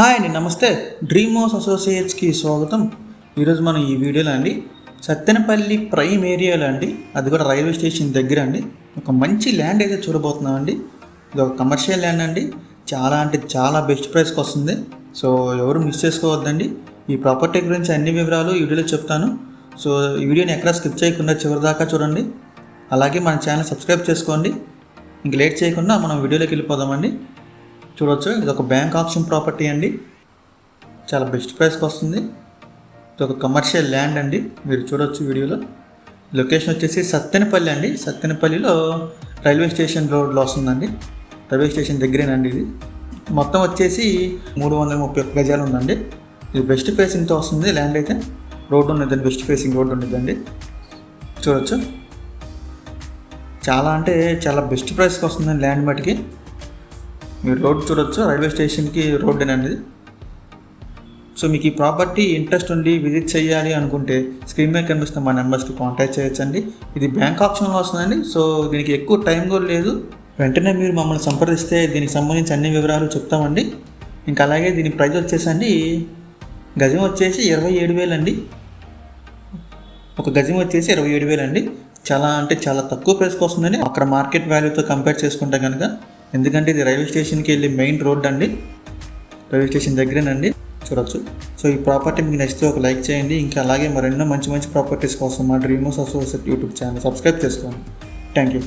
Hi అండి నమస్తే. Dream house అసోసియేట్స్కి స్వాగతం. ఈరోజు మనం ఈ వీడియోలో అండి సత్తెనపల్లి ప్రైమ్ ఏరియాలో అండి అది కూడా రైల్వే స్టేషన్ దగ్గర అండి ఒక మంచి ల్యాండ్ అయితే చూడబోతున్నాం అండి. ఇది ఒక కమర్షియల్ ల్యాండ్ అండి చాలా అంటే చాలా బెస్ట్ ప్రైస్కి వస్తుంది. సో ఎవరు మిస్ చేసుకోవద్దండి. ఈ ప్రాపర్టీ గురించి అన్ని వివరాలు ఈ వీడియోలో చెప్తాను. సో ఈ వీడియోని ఎక్కడా స్కిప్ చేయకుండా చివరి దాకా చూడండి. అలాగే మన ఛానల్ సబ్స్క్రైబ్ చేసుకోండి. ఇంక లేట్ చేయకుండా మనం వీడియోలోకి వెళ్ళిపోదామండి చూడొచ్చు. ఇది ఒక బ్యాంక్ ఆప్షన్ ప్రాపర్టీ అండి. చాలా బెస్ట్ ప్రైస్కి వస్తుంది ఇది ఒక కమర్షియల్ ల్యాండ్ అండి. మీరు చూడవచ్చు వీడియోలో. లొకేషన్ వచ్చేసి సత్తెనపల్లి అండి. సత్తెనపల్లిలో రైల్వే స్టేషన్ రోడ్లో వస్తుందండి. రైల్వే స్టేషన్ దగ్గరేనండి ఇది. మొత్తం వచ్చేసి మూడు వందల ముప్పై ఒక్క గజాలు ఉందండి. ఇది వెస్ట్ ఫేసింగ్తో వస్తుంది ల్యాండ్ అయితే. రోడ్డు ఉన్నదండి వెస్ట్ ఫేసింగ్ రోడ్డు ఉండదండి చూడొచ్చు. చాలా అంటే చాలా బెస్ట్ ప్రైస్కి వస్తుందండి ల్యాండ్ మటుకి. మీరు రోడ్ చూడొచ్చు రైల్వే స్టేషన్కి రోడ్ అనేది. సో మీకు ఈ ప్రాపర్టీ ఇంట్రెస్ట్ ఉండి విజిట్ చేయాలి అనుకుంటే స్క్రీన్ మీద కనిపిస్తున్న మా నెంబర్స్కి కాంటాక్ట్ చేయొచ్చండి. ఇది బ్యాంక్ ఆప్షన్లో వస్తుందండి. సో దీనికి ఎక్కువ టైం కూడా లేదు. వెంటనే మీరు మమ్మల్ని సంప్రదిస్తే దీనికి సంబంధించి అన్ని వివరాలు చెప్తామండి. ఇంకా అలాగే దీని ప్రైస్ వచ్చేసండి. గజం వచ్చేసి ఇరవై ఏడు వేలండి ఒక గజం వచ్చేసి ఇరవై ఏడు వేలు అండి. చాలా అంటే చాలా తక్కువ ప్రైస్కి వస్తుందండి. అక్కడ మార్కెట్ వాల్యూతో కంపేర్ చేసుకుంటే కనుక ఎందుకంటే ఇది రైల్వే స్టేషన్కి వెళ్ళి మెయిన్ రోడ్ అండి. రైల్వే స్టేషన్ దగ్గరేనండి చూడొచ్చు. సో ఈ ప్రాపర్టీ మీకు నచ్చితే ఒక లైక్ చేయండి. ఇంకా అలాగే మరెన్నో మంచి మంచి ప్రాపర్టీస్ కోసం మా Dreamos associate YouTube channel subscribe చేసుకోండి. Thank you